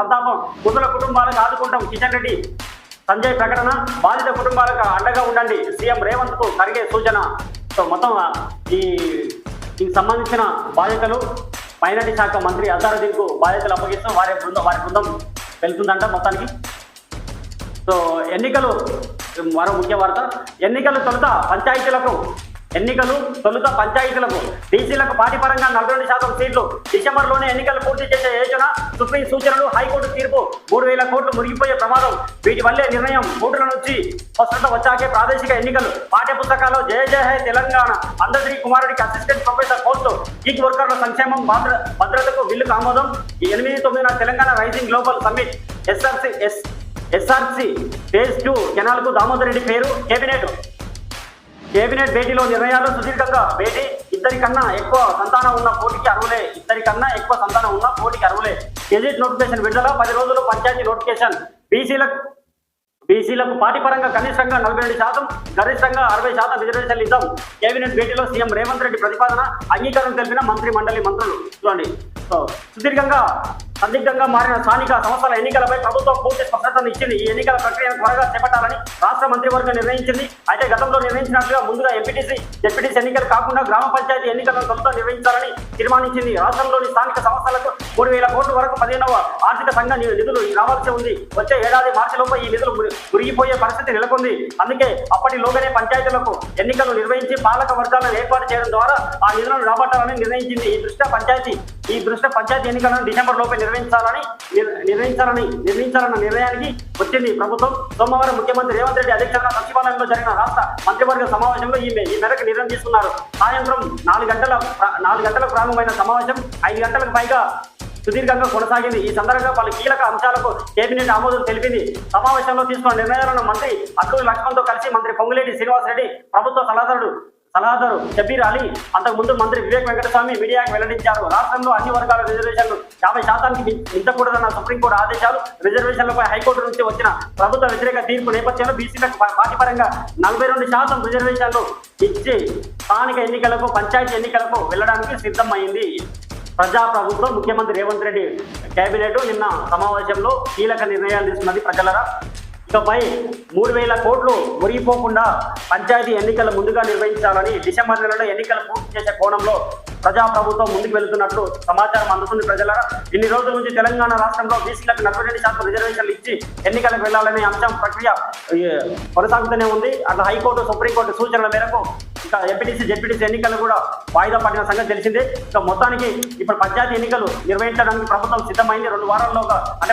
సంతాపం మృతుల కుటుంబాలకు ఆదుకుంటాం. కిషన్ రెడ్డి సంజయ్ ప్రకటన బాధిత కుటుంబాలకు అండగా ఉండండి. సీఎం రేవంత్కు కలిగే సూచన. సో మొత్తం ఈ దీనికి సంబంధించిన బాధ్యతలు మైనార్టీ శాఖ మంత్రి అజారుద్దీన్కు బాధ్యతలు అప్పగిస్తూ వారి బృందం వారి బృందం వెళ్తుందంట మొత్తానికి. సో ఎన్నికలు మరో ముఖ్య వార్త ఎన్నికలు తొలుత పంచాయతీలకు ఎన్నికలు తొలుత పంచాయతీలకు బీసీలకు పార్టీ నలభై రెండు శాతం సీట్లు డిసెంబర్లోనే ఎన్నికలు పూర్తి చేసే యోచన సుప్రీం సూచనలు హైకోర్టు తీర్పు మూడు వేల కోట్లు మురిగిపోయే ప్రమాదం. వీటి వల్లే నిర్ణయం కోర్టుల నుంచి స్పష్టత వచ్చాకే ప్రాదేశిక ఎన్నికలు. పాఠ్యపుస్తకాల్లో జయ జయ హై తెలంగాణ. అందశ్రీ కుమారుడికి అసిస్టెంట్ ప్రొఫెసర్ పోస్టు. గీక్ వర్కర్ల సంక్షేమం భద్ర భద్రతకు బిల్లుకు ఆమోదం. ఎనిమిది తొమ్మిదిన Telangana rising global summit SRC S SRC phase two కెనాల్కు Damodar Reddy పేరు కేబినెట్ కేబినెట్ భేటీలో నిర్ణయాలు సుదీర్ఘంగా. భేటీ ఇద్దరి కన్నా ఎక్కువ సంతానం ఉన్న పోటీకి అరువులే ఇద్దరి కన్నా ఎక్కువ సంతానం ఉన్న పోటీకి అరువులే గెజిట్ నోటిఫికేషన్ విడుదల పది రోజులు పంచాయతీ నోటిఫికేషన్. బీసీలకు బీసీలకు పార్టీ పరంగా కనిష్టంగా నలభై రెండు శాతం గరిష్టంగా అరవై శాతం రిజర్వేషన్లు ఇద్దాం. కేబినెట్ భేటీలో సీఎం రేవంత్ రెడ్డి ప్రతిపాదన అంగీకారం తెలిపిన మంత్రి మండలి మంత్రులు. చూడండి. సో సుదీర్ఘంగా సందిగ్ధంగా మారిన స్థానిక సంస్థల ఎన్నికలపై ప్రభుత్వం పూర్తి స్పష్టతను ఇచ్చింది. ఈ ఎన్నికల ప్రక్రియను త్వరగా చేపట్టాలని రాష్ట్ర మంత్రివర్గం నిర్ణయించింది. అయితే గతంలో నిర్ణయించినట్లుగా ముందుగా ఎంపీటీసీ జెడ్పీటీసీ ఎన్నికలు కాకుండా గ్రామ పంచాయతీ ఎన్నికలను సొంతం నిర్వహించాలని తీర్మానించింది. రాష్ట్రంలోని స్థానిక సంస్థలకు మూడు వేల కోట్ల వరకు పదిహేనవ ఆర్థిక సంఘ నిధులు రావాల్సి ఉంది. వచ్చే ఏడాది మార్చిలోపు ఈ నిధులు మురిగిపోయే పరిస్థితి నెలకొంది. అందుకే అప్పటిలోగానే పంచాయతీలకు ఎన్నికలు నిర్వహించి పాలక వర్గాలను ఏర్పాటు చేయడం ద్వారా ఆ నిధులను రాబట్టాలని నిర్ణయించింది ఈ దృష్ట్యా పంచాయతీ. ఈ దృష్ట్యా పంచాయతీ ఎన్నికలను డిసెంబర్ లోపే నిర్వహించాలని నిర్వహించాలని నిర్ణయించాలన్న నిర్ణయానికి వచ్చింది ప్రభుత్వం. సోమవారం ముఖ్యమంత్రి రేవంత్ రెడ్డి అధ్యక్షతన సచివాలయంలో జరిగిన రాష్ట్ర మంత్రివర్గ సమావేశంలో ఈ ఈ మేరకు నిర్ణయం తీసుకున్నారు. సాయంత్రం నాలుగు గంటల నాలుగు గంటలకు ప్రారంభమైన సమావేశం ఐదు గంటలకు పైగా సుదీర్ఘంగా కొనసాగింది. ఈ సందర్భంగా పలు కీలక అంశాలకు కేబినెట్ ఆమోదం తెలిపింది. సమావేశంలో తీసుకున్న నిర్ణయాలను మంత్రి అల్లూరి లక్ష్మణ్తో కలిసి మంత్రి పొంగులేటి శ్రీనివాసరెడ్డి ప్రభుత్వ సలహాదారుడు సలహాదారు షబీర్ అలీ అంతకుముందు మంత్రి వివేక్ వెంకటస్వామి మీడియాకు వెల్లడించారు. రాష్ట్రంలో అన్ని వర్గాల రిజర్వేషన్లు యాభై శాతానికి మించకూడదన్న సుప్రీంకోర్టు ఆదేశాలు రిజర్వేషన్లపై హైకోర్టు నుంచి వచ్చిన ప్రభుత్వ వ్యతిరేక తీర్పు నేపథ్యంలో బీసీలకు పా- పార్టీ పరంగా నలభై రెండు శాతం రిజర్వేషన్లు ఇచ్చి స్థానిక ఎన్నికలకు పంచాయతీ ఎన్నికలకు వెళ్ళడానికి సిద్ధమైంది. ప్రజా ప్రభుత్వం ముఖ్యమంత్రి రేవంత్ రెడ్డి కేబినెట్ నిన్న సమావేశంలో కీలక నిర్ణయాలు తీసుకున్నది ప్రజలరా? ఇకపై మూడు వేల కోట్లు మురిగిపోకుండా పంచాయతీ ఎన్నికలు ముందుగా నిర్వహించాలని డిసెంబర్ నెలలో ఎన్నికలు పూర్తి చేసే కోణంలో ప్రజా ప్రభుత్వం ముందుకు వెళుతున్నట్లు సమాచారం అందుతుంది ప్రజల ఇన్ని రోజుల నుంచి తెలంగాణ రాష్ట్రంలో బీసీలకు నలభై రెండు శాతం రిజర్వేషన్లు ఇచ్చి ఎన్నికలకు వెళ్ళాలనే అంశం ప్రక్రియ కొనసాగుతూనే ఉంది. అట్లా హైకోర్టు సుప్రీంకోర్టు సూచనల మేరకు ఇక ఎంపీటీసీ జెడ్పీటీసీ ఎన్నికలు కూడా వాయిదా పడిన సంగతి తెలిసిందే. ఇక మొత్తానికి ఇప్పుడు పంచాయతీ ఎన్నికలు నిర్వహించడానికి ప్రభుత్వం సిద్ధమైంది. రెండు వారాల్లోగా అంటే